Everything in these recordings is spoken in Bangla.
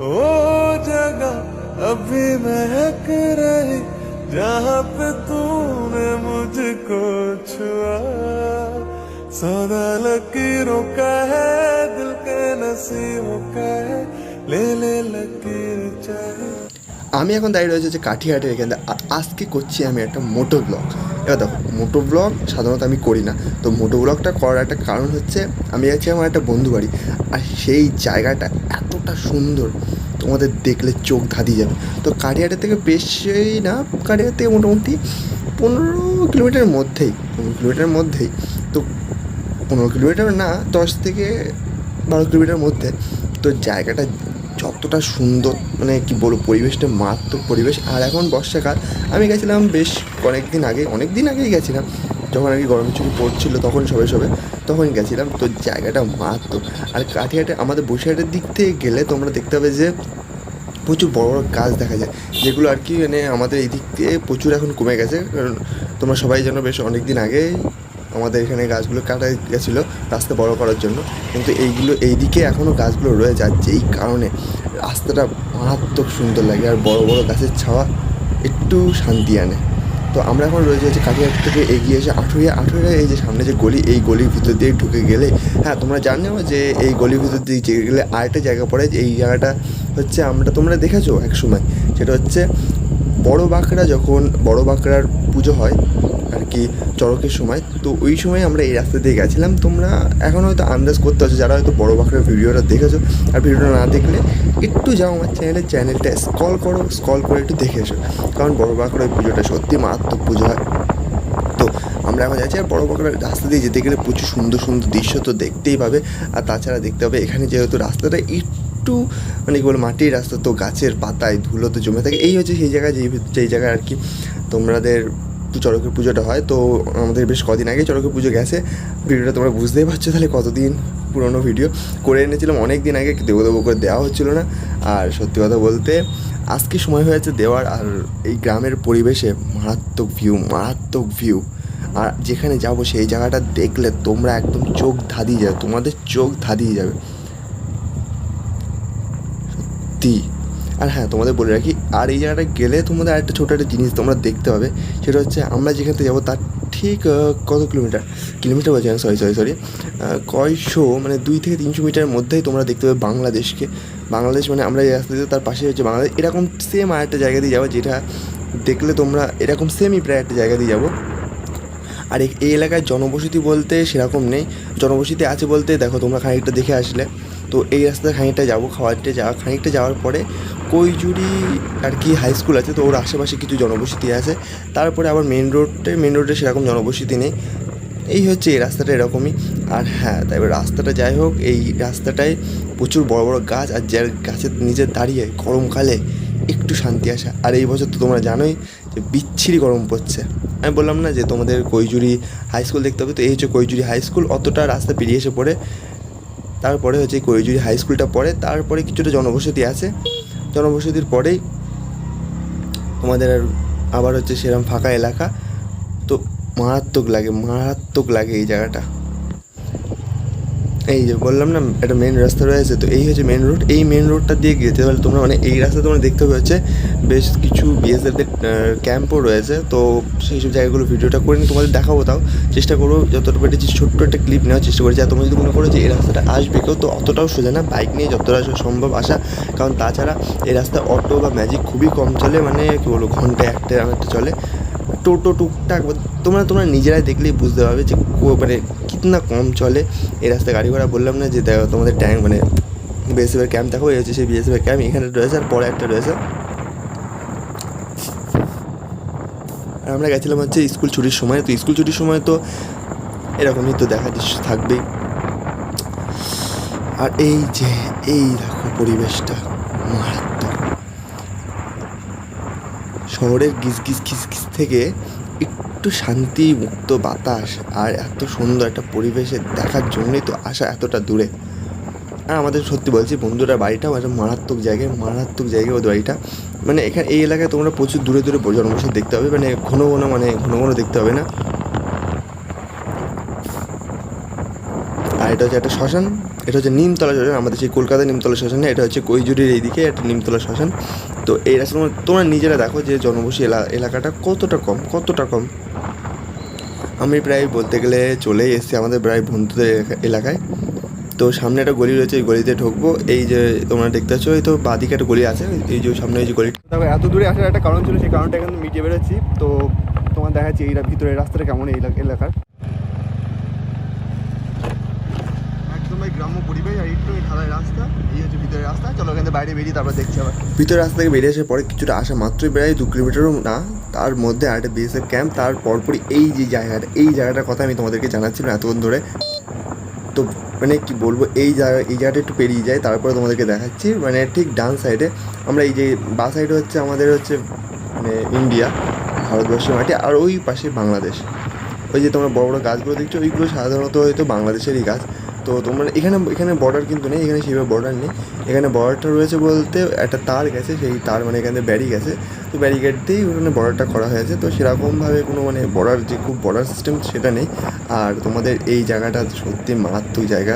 वो जगह अभी महक रही जहाँ पे तूने मुझको छुआ सौदा लकीरों का है दिल के नसीबों का है ले ले लकीर चाहे আমি এখন দাঁড়িয়ে রয়েছে যে কাঠিহাটের এখানে আর আজকে করছি আমি একটা মোটো ব্লগ এবার দেখো, মোটো ব্লগ সাধারণত আমি করি না। তো মোটো ব্লগটা করার একটা কারণ হচ্ছে, আমি যাচ্ছি আমার একটা বন্ধু বাড়ি, আর সেই জায়গাটা এতটা সুন্দর, তোমাদের দেখলে চোখ ধাঁধিয়ে যাবে। তো কাঠিহাটের থেকে বেশি না কাঠিহাট থেকে মোটামুটি পনেরো কিলোমিটারের মধ্যেই, পনেরো কিলোমিটারের মধ্যেই। তো পনেরো কিলোমিটার না, দশ থেকে বারো কিলোমিটার মধ্যে। তো জায়গাটা যতটা সুন্দর মানে কি বলব, পরিবেশটা মারাত্মক পরিবেশ। আর এখন বর্ষাকাল, আমি গেছিলাম বেশ কয়েক দিন আগে অনেক দিন আগেই গেছিলাম। যখন আর কি গরম ছুটি পড়ছিল, তখন সবে সবে, তখন গেছিলাম। তো জায়গাটা মারাত্মক। আর কাঠিহাটে আমাদের বসিরহাটের দিক থেকে গেলে তোমরা দেখতে পাবে যে প্রচুর বড় বড় গাছ দেখা যায়। যেগুলো আর কি মানে আমাদের এই দিক থেকে প্রচুর এখন কমে গেছে। কারণ তোমরা সবাই জানো, বেশ অনেক দিন আগেই আমাদের এখানে গাছগুলো কাটা গেছিল রাস্তা বড় করার জন্য। কিন্তু এইগুলো এই দিকে এখনও গাছগুলো রয়ে যাচ্ছে এই কারণে রাস্তাটা মারাত্মক সুন্দর লাগে আর বড় বড় গাছের ছাওয়া একটু শান্তি আনে। তো আমরা এখন রয়েছে হচ্ছে কাটিয়ার থেকে এগিয়ে এসে আঠুরিয়া। আঠুরিয়া এই যে সামনে যে গলি, এই গলির ভিতর দিয়ে ঢুকে গেলে হ্যাঁ তোমরা জানো যে এই গলির ভিতর দিয়ে যে গেলে আরেকটা জায়গা পড়ে এই জায়গাটা হচ্ছে আমরা, তোমরা দেখেছ এক সময়, সেটা হচ্ছে বড় বাঁকড়া যখন, বড় বাঁকড়ার পুজো হয় আর কি চড়কের সময়। তো ওই সময় আমরা এই রাস্তা দিয়ে গেছিলাম। তোমরা এখন হয়তো আন্দাজ করতে পারছ, যারা হয়তো বড় বাঁকড়ার ভিডিওটা দেখেছ আর ভিডিওটা না দেখলে একটু যাও আমার চ্যানেলের চ্যানেলটা স্কল করো স্কল করে একটু দেখে এসো। কারণ বড় বাঁকড়ার পুজোটা সত্যি মারাত্মক পুজো হয়। তো আমরা এখন যাচ্ছি আর বড় বড় রাস্তা দিয়ে যেতে গেলে প্রচুর সুন্দর সুন্দর দৃশ্য তো দেখতেই পাবে। আর তাছাড়া দেখতে হবে এখানে যেহেতু রাস্তাটা একটু মানে কি বলে মাটির রাস্তা, তো গাছের পাতায় ধুলোতে জমে থাকে। এই হচ্ছে সেই জায়গায় যেই যেই জায়গায় আর কি তোমাদের চড়কের পুজোটা হয়, তো আমাদের বেশ কদিন আগে চড়কের পুজো গেছে। ভিডিওটা তোমরা বুঝতেই পারছ তাহলে কতদিন পুরোনো ভিডিও। করে এনেছিলাম অনেক দিন আগে দেবো দেবো করে দেওয়া হচ্ছিল না। আর সত্যি কথা বলতে, আজকে সময় হয়েছে দেওয়ার, আর এই গ্রামের পরিবেশে মারাত্মক ভিউ মারাত্মক ভিউ আর যেখানে যাব সেই জায়গাটা দেখলে তোমরা একদম চোখ ধাঁধিয়ে যাবে, তোমাদের চোখ ধাঁধিয়ে যাবে। সত্যি। আর হ্যাঁ তোমাদের বলে রাখি, আর এই জায়গাটা গেলে তোমাদের আরেকটা ছোটো একটা জিনিস তোমরা দেখতে পাবে, সেটা হচ্ছে আমরা যেখান যাব তার ঠিক কত কিলোমিটার? কিলোমিটার বলছি সরি সরি সরি কয়শো মানে দুই থেকে তিনশো মিটারের মধ্যেই তোমরা দেখতে পাবে বাংলাদেশকে। বাংলাদেশ মানে আমরা এই দিয়ে তার পাশে হচ্ছে বাংলাদেশ। এরকম সেম আর একটা জায়গা দিয়ে যাব যেটা দেখলে তোমরা এরকম সেমই প্রায় একটা জায়গা দিয়ে যাব। আর এই এলাকায় জনবসতি বলতে সেরকম নেই। জনবসতি আছে বলতে, দেখো তোমরা খানিকটা দেখে আসলে। তো এই রাস্তায় খানিকটা যাব খাওয়ারটা যাওয়া, খানিকটা যাওয়ার পরে কৈজুরি আর কি হাই স্কুল আছে, তো ওর আশেপাশে কিছু জনবসতি আছে। তারপরে আবার মেন রোডে মেন রোডে সেরকম জনবসতি নেই। এই হচ্ছে, এই রাস্তাটা এরকমই। আর হ্যাঁ তাই রাস্তাটা যাই হোক, এই রাস্তাটায় প্রচুর বড় বড় গাছ, আর যার গাছের নিচে দাঁড়িয়ে গরমকালে একটু শান্তি আসা। আর এই বছর তো তোমরা জানোই যে বিচ্ছিরি গরম পড়ছে। আমি বললাম না যে তোমাদের কৈজুরি হাই স্কুল দেখতে হবে, তো এই হচ্ছে কৈজুরি হাই স্কুল অতটা রাস্তা পেরিয়ে এসে পড়ে। তারপরে হচ্ছে কৈজুরি হাই স্কুলটা পড়ে। তারপরে কিছুটা জনবসতি আছে। জনবসতির পরেই আমাদের আর আবার হচ্ছে সেরকম ফাঁকা এলাকা। তো মারাত্মক লাগে মারাত্মক লাগে এই জায়গাটা। এই যে বললাম না, একটা মেন রাস্তা রয়েছে, তো এই হচ্ছে মেন রোড এই মেন রোডটা দিয়ে যেতে তাহলে তোমরা মানে এই রাস্তা তোমরা দেখতে হচ্ছে বেশ কিছু বিএসএফের ক্যাম্পও রয়েছে, তো সেই সব জায়গাগুলো ভিডিওটা করে নিয়ে তোমাদের দেখাবো তাও। চেষ্টা করব যতটা পেরেছি ছোট্ট একটা ক্লিপ নেওয়ার চেষ্টা করেছি। আর তোমরা যদি মনে করো যে এই রাস্তাটা আসবে কেউ, তো অতটাও সোজা না বাইক নিয়ে যতটা সম্ভব আসা। কারণ তাছাড়া এই রাস্তায় অটো বা ম্যাজিক খুবই কম চলে মানে কী বলব, ঘন্টায় একটা একটা চলে। টোটো, টুকটাক, তোমরা তোমরা নিজেরাই দেখলেই বুঝতে পারবে যে মানে কিতনা কম চলে। এই রাস্তায় গাড়ি ঘোড়া বললাম না যে, দেখো তোমাদের ট্যাঙ্ক মানে বিএসএফের ক্যাম্প দেখো এই হচ্ছে সেই বিএসএফের ক্যাম্প এখানে রয়েছে আর পরে একটা রয়েছে। আর আমরা গেছিলাম হচ্ছে স্কুল ছুটির সময়, তো স্কুল ছুটির সময় তো এরকমই তো দেখা দৃশ্য থাকবেই। আর এই যে, এই দেখো পরিবেশটা, মারাত্মক। শহরের গিজ গিজ গিজ থেকে একটু শান্তি মুক্ত বাতাস আর এত সুন্দর একটা পরিবেশে দেখার জন্যই তো আসা এতটা দূরে। আর আমাদের সত্যি বলছি, বন্ধুরা, বাড়িটাও একটা মারাত্মক জায়গায় মারাত্মক জায়গায় ওদের বাড়িটা। মানে এখানে এই এলাকায় তোমরা প্রচুর দূরে দূরে জন্মসূত্র দেখতে হবে মানে ঘন ঘন মানে ঘন ঘন দেখতে হবে না। আর এটা হচ্ছে একটা শ্মশান। এটা হচ্ছে নিমতলা শ্মশান, আমাদের সেই কলকাতা নিমতলা শ্মশান, এটা হচ্ছে কৈজুরির এইদিকে একটা নিমতলা শ্মশান। তো এই রাস্তা তোমরা নিজেরা দেখো যে জনবসী এলা- এলাকাটা কতটা কম কতটা কম। আমি প্রায় বলতে গেলে চলেই এসেছি আমাদের প্রায় বন্ধুদের এলাকায়। তো সামনে একটা গলি রয়েছে, এই গলিতে ঢুকবো। এই যে তোমরা দেখতে পাচ্ছ, এই তো বাদিকে একটা গলি আছে, এই যে সামনে এই যে গলি দেখো, এত দূরে আসার একটা কারণ ছিল, সেই কারণটা এখন মিটিয়ে বেরোচ্ছি। তো তোমার দেখাচ্ছি, এই ভিতরে রাস্তাটা কেমন এই এলাকা- এলাকার। একদম গ্রাম্য পরিবেশ আর একটু ঢালাই রাস্তা, এই হচ্ছে ভিতরের রাস্তা। চলো এখান থেকে বাইরে বেরিয়ে তারপর দেখছি আবার। ভিতরের রাস্তা থেকে বেরিয়ে আসার পরে কিছুটা আসা মাত্রই প্রায় দু কিলোমিটারও না, তার মধ্যে আরেকটা বিএসএফ ক্যাম্প তার পরপরই এই যে জায়গাটা, এই জায়গাটার কথা আমি তোমাদেরকে জানাচ্ছিলাম এতক্ষণ ধরে। তো মানে কি বলব, এই জায়গা, এই জায়গাটা একটু পেরিয়ে যায়, তারপরে তোমাদেরকে দেখাচ্ছি। মানে ঠিক ডান সাইডে আমরা এই যে বা সাইডে হচ্ছে আমাদের হচ্ছে মানে ইন্ডিয়া, ভারতবর্ষের মাটি, আর ওই পাশে বাংলাদেশ। ওই যে তোমরা বড় বড় গাছগুলো দেখছ, ওইগুলো সাধারণত হয়তো বাংলাদেশেরই গাছ। তো তোমরা এখানে এখানে বর্ডার কিন্তু নেই, এখানে সেইভাবে বর্ডার নেই। এখানে বর্ডারটা রয়েছে বলতে একটা তার গেছে, সেই তার মানে এখানে ব্যারি গেছে। তো ব্যারিকেড দিয়েই ওখানে বর্ডারটা করা হয়েছে। তো সেরকমভাবে কোনো মানে বর্ডার যে খুব বর্ডার সিস্টেম সেটা নেই। আর তোমাদের এই জায়গাটা সত্যি মারাত্মক জায়গা।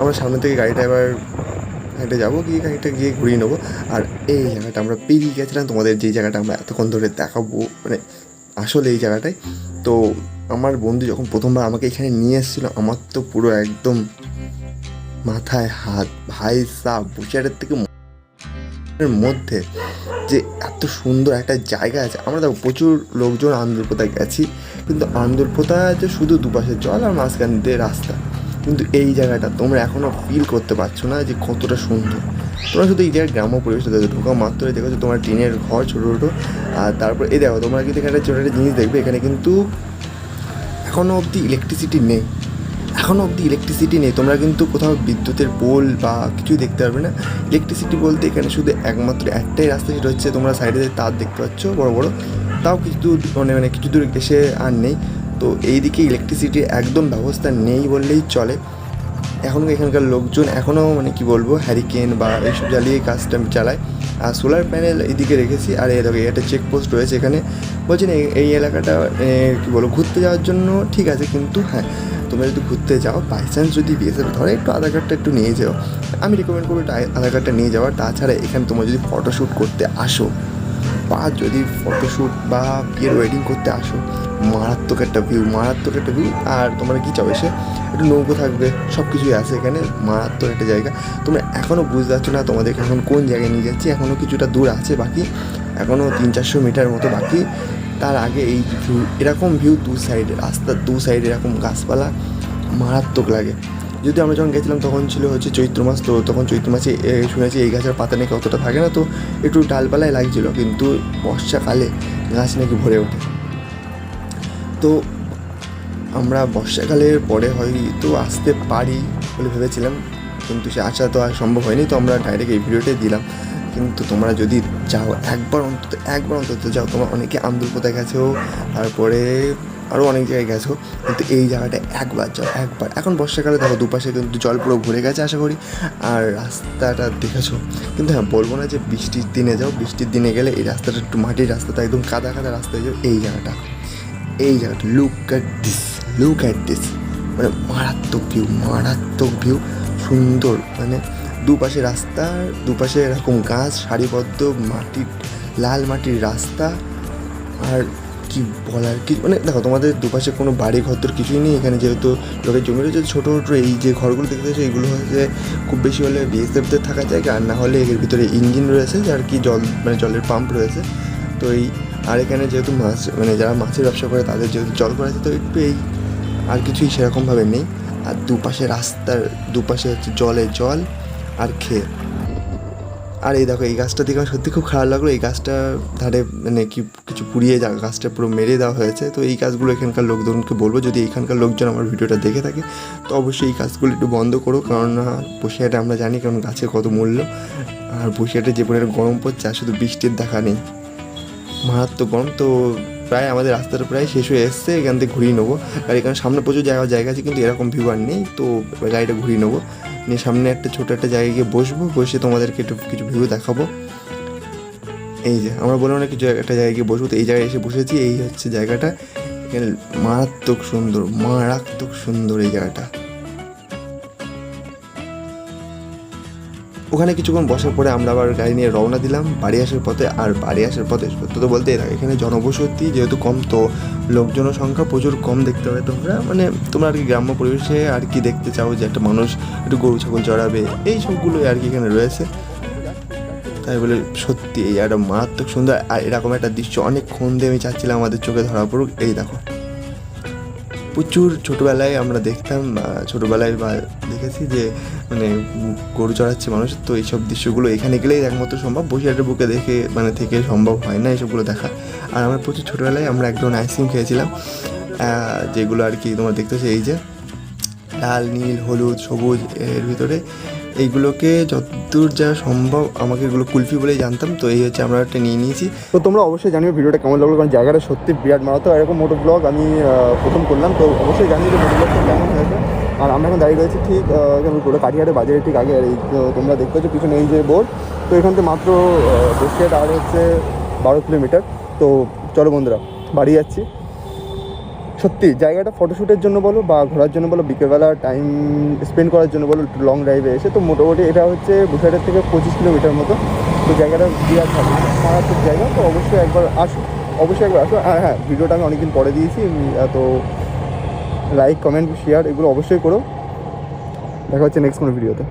আমরা সামনে থেকে গাড়িটা এবার হেঁটে যাব, গিয়ে গাড়িটা গিয়ে ঘুরিয়ে নেব। আর এই জায়গাটা আমরা পেরিয়ে গেছিলাম, তোমাদের যে জায়গাটা আমরা এতক্ষণ ধরে দেখাবো মানে আসলে এই জায়গাটায়। তো আমার বন্ধু যখন প্রথমবার আমাকে এখানে নিয়ে এসেছিল, আমার তো পুরো একদম মাথায় হাত, ভাই সাহ বুচারের থেকে মধ্যে যে এত সুন্দর একটা জায়গা আছে। আমরা দেখো প্রচুর লোকজন আন্দুলপোতা গেছি, কিন্তু আন্দুলপোতা যে শুধু দুপাশে জল আর মাঝখান দিয়ে রাস্তা। কিন্তু এই জায়গাটা তোমরা এখনও ফিল করতে পারছ না যে কতটা সুন্দর। তোমরা শুধু এই জায়গায় গ্রাম্য পরিবেশটা দেখো, ঢোকা মাত্রই দেখো যে তোমার টিনের ঘর ছোটো ছোটো। আর তারপর এই দেখো, তোমরা কিন্তু এখানে ছোটো একটা জিনিস দেখবে, এখানে কিন্তু এখনও অবধি ইলেকট্রিসিটি নেই। এখনও অবধি ইলেকট্রিসিটি নেই। তোমরা কিন্তু কোথাও বিদ্যুতের পোল বা কিছুই দেখতে পারবে না। ইলেকট্রিসিটি বলতে এখানে শুধু একমাত্র একটাই রাস্তা, সেটা হচ্ছে তোমরা সাইডে তার দেখতে পাচ্ছ, বড় বড়। তাও কিছু দূর মানে মানে কিছু দূর এসে আর নেই। তো এইদিকে ইলেকট্রিসিটির একদম ব্যবস্থা নেই বললেই চলে। এখনও এখানকার লোকজন এখনও মানে কি বলব হ্যারিকেন বা এইসব জ্বালিয়ে কাজটা চালায়। আর সোলার প্যানেল এদিকে রেখেছি আর এই দেখো একটা চেকপোস্ট রয়েছে এখানে। বলছেন এই এলাকাটা এ, কি বলব ঘুরতে যাওয়ার জন্য ঠিক আছে কিন্তু হ্যাঁ তোমরা যদি ঘুরতে যাও বাই চান্স যদি বিএসএফ ধরে একটু আধার কার্ডটা একটু নিয়ে যাও। আমি রিকমেন্ড করব আধার কার্ডটা নিয়ে যাওয়ার তাছাড়া এখানে তোমরা যদি ফটোশ্যুট করতে আসো বা যদি ফটোশ্যুট বা বিয়ের ওয়েডিং করতে আসো মারাত্মক একটা ভিউ মারাত্মক একটা ভিউ আর তোমরা কী চাও এসে? একটু নৌকো থাকবে সব কিছুই আছে এখানে, মারাত্মক একটা জায়গা। তোমরা এখনও বুঝতে পারছ না তোমাদেরকে এখন কোন জায়গায় নিয়ে যাচ্ছি এখনও কিছুটা দূর আছে বাকি এখনও তিন চারশো মিটার মতো বাকি। তার আগে এই ভিউ এরকম ভিউ দু সাইডে রাস্তার দু সাইডে এরকম গাছপালা, মারাত্মক লাগে। যদি আমরা যখন গেছিলাম তখন ছিল হচ্ছে চৈত্র মাস, তো তখন চৈত্র মাসে শুনেছি এই গাছের পাতা নাকি অতটা থাকে না, তো একটু ডালপালায় লাগছিল, কিন্তু বর্ষাকালে গাছ নাকি ভরে ওঠে। তো আমরা বর্ষাকালের পরে হয়তো আসতে পারি বলে ভেবেছিলাম, কিন্তু সে আসা তো আর সম্ভব হয়নি, তো আমরা ডাইরেক্ট এই ভিডিওটাই দিলাম। কিন্তু তোমরা যদি যাও একবার অন্তত একবার অন্তত যাও, তোমরা অনেকে আন্দুলপোতায় গেছো, তারপরে আরও অনেক জায়গায় গেছো, কিন্তু এই জায়গাটা একবার যাও, একবার। এখন বর্ষাকালে দেখো দুপাশে কিন্তু জল পুরো ভরে গেছে, আশা করি। আর রাস্তাটা দেখেছ? কিন্তু হ্যাঁ বলব না যে বৃষ্টির দিনে যাও, বৃষ্টির দিনে গেলে এই রাস্তাটা একটু মাটির রাস্তাটা, একদম কাদা কাদা রাস্তা হয়ে যাও এই জায়গাটা। এই জায়গাটা look at this look at this মানে মারাত্মক ভিউ মারাত্মক ভিউ সুন্দর। মানে দুপাশে রাস্তা, দুপাশে এরকম গাছ, সারিবদ্ধ মাটির লাল মাটির রাস্তা। আর কি বলার, কি মানে দেখো, তোমাদের দুপাশে কোনো বাড়ি ঘর তোর কিছুই নেই। এখানে যেহেতু লোকের জমি রয়েছে, ছোটো ছোটো, এই যে ঘরগুলো দেখতে পাচ্ছ এইগুলো হচ্ছে খুব বেশি হলে বিএসএফদের থাকার জায়গা, আর না হলে এর ভিতরে ইঞ্জিন রয়েছে, যার কি জল মানে জলের পাম্প রয়েছে। তো এই আর এখানে যেহেতু মাছ মানে যারা মাছের ব্যবসা করে তাদের যেহেতু জল করা তো একটু এই আর কিছুই সেরকমভাবে নেই। আর দুপাশে রাস্তার দুপাশে হচ্ছে জলে জল আর খেয়ে আর এই দেখো, এই গাছটা দেখে সত্যি খুব খারাপ লাগল। এই গাছটা ধারে মানে কি, কিছু পুড়িয়ে যা, গাছটা পুরো মেরে দেওয়া হয়েছে। তো এই গাছগুলো এখানকার লোকজনকে বলব, যদি এখানকার লোকজন আমার ভিডিওটা দেখে থাকে, তো অবশ্যই এই গাছগুলো একটু বন্ধ করো। কারণ বসিয়াটা আমরা জানি কারণ গাছের কত মূল্য। আর বসিয়াটে যে পরিমাণে গরম পড়ছে, আর শুধু বৃষ্টির দেখা নেই। মারাত্মক গরম। তো প্রায় আমাদের রাস্তাটা প্রায় শেষ হয়ে এসছে, এখান থেকে ঘুরিয়ে নেব। আর এখানে সামনে প্রচুর জায়গা জায়গা আছে কিন্তু এরকম ভিউ আর নেই। তো গাড়িটা ঘুরিয়ে নেব। নিয়ে সামনে একটা ছোটো একটা জায়গায় গিয়ে বসবো, বসে তোমাদেরকে একটু কিছু ভিউ দেখাবো। এই যে, আমরা বললাম না কিছু একটা জায়গায় গিয়ে বসবো, তো এই জায়গায় এসে বসেছি, এই হচ্ছে জায়গাটা। এখানে মারাত্মক সুন্দর মারাত্মক সুন্দর এই জায়গাটা। ওখানে কিছুক্ষণ বসার পরে আমরা আবার গাড়ি নিয়ে রওনা দিলাম। বাড়ি আসার পথে আর বাড়ি আসার পথে সত্য তো বলতে এরা এখানে জনবসতি যেহেতু কম, তো লোকজনের সংখ্যা প্রচুর কম দেখতে হবে তোমরা মানে তোমরা আর কি গ্রাম্য পরিবেশে আর কি দেখতে চাও যে একটা মানুষ একটু গরু, ছাগল চড়াবে, এই সবগুলোই আর কি এখানে রয়েছে। তাই বলে সত্যি, এই একটা মারাত্মক সুন্দর, আর এরকম একটা দৃশ্য অনেকক্ষণ দিয়ে আমি চাচ্ছিলাম আমাদের চোখে ধরা পড়ুক, এই দেখো। প্রচুর ছোটোবেলায় আমরা দেখতাম ছোটোবেলায় বা দেখেছি যে মানে গরু চড়াচ্ছে মানুষ, তো এইসব দৃশ্যগুলো এখানে গেলেই একমাত্র সম্ভব। বসিরহাটের বুকে দেখে মানে থেকে সম্ভব হয় না এইসবগুলো দেখা। আর আমরা প্রচুর ছোটোবেলায় আমরা এক ধরনের আইসক্রিম খেয়েছিলাম যেগুলো আর কি তোমার দেখতেছি, এই যে, লাল, নীল, হলুদ, সবুজ, এর ভিতরে এইগুলোকে যতদূর যা সম্ভব আমাকে এগুলো কুলফি বলেই জানতাম, তো এই হচ্ছে আমরা একটা নিয়ে নিয়েছি। তো তোমরা অবশ্যই জানিও ভিডিওটা কেমন লাগল, কারণ জায়গাটা সত্যি বিরাট মারাতো এরকম মোটো ব্লগ আমি প্রথম করলাম, তো অবশ্যই জানিও যে মোটো ব্লগটা কেমন হয়েছে। আর আমরা এখন দাঁড়িয়ে রয়েছি ঠিক পুরো কাঠিয়ারে বাজারে, ঠিক আগে, আর এই তোমরা দেখতে পাচ্ছ পিছনে এই যে বোর্ড তো এখান থেকে মাত্র বসিরহাট আর হচ্ছে বারো কিলোমিটার। তো চলো বন্ধুরা, বাড়ি যাচ্ছি। সত্যি, জায়গাটা ফটোশ্যুটের জন্য বলো বা ঘোরার জন্য বলো, বিকেলবেলা টাইম স্পেন্ড করার জন্য বলো, একটু লং ড্রাইভে এসে তো মোটামুটি এটা হচ্ছে বুসাইডের থেকে পঁচিশ কিলোমিটার মতো, তো জায়গাটা বিরাট ভালো মারাত্মক জায়গা, তো অবশ্যই একবার আসো, অবশ্যই একবার আসো। আর হ্যাঁ ভিডিওটা আমি অনেকদিন পরে দিয়েছি তো লাইক কমেন্ট শেয়ার এগুলো অবশ্যই করো। দেখা হচ্ছে নেক্সট কোনো ভিডিওতে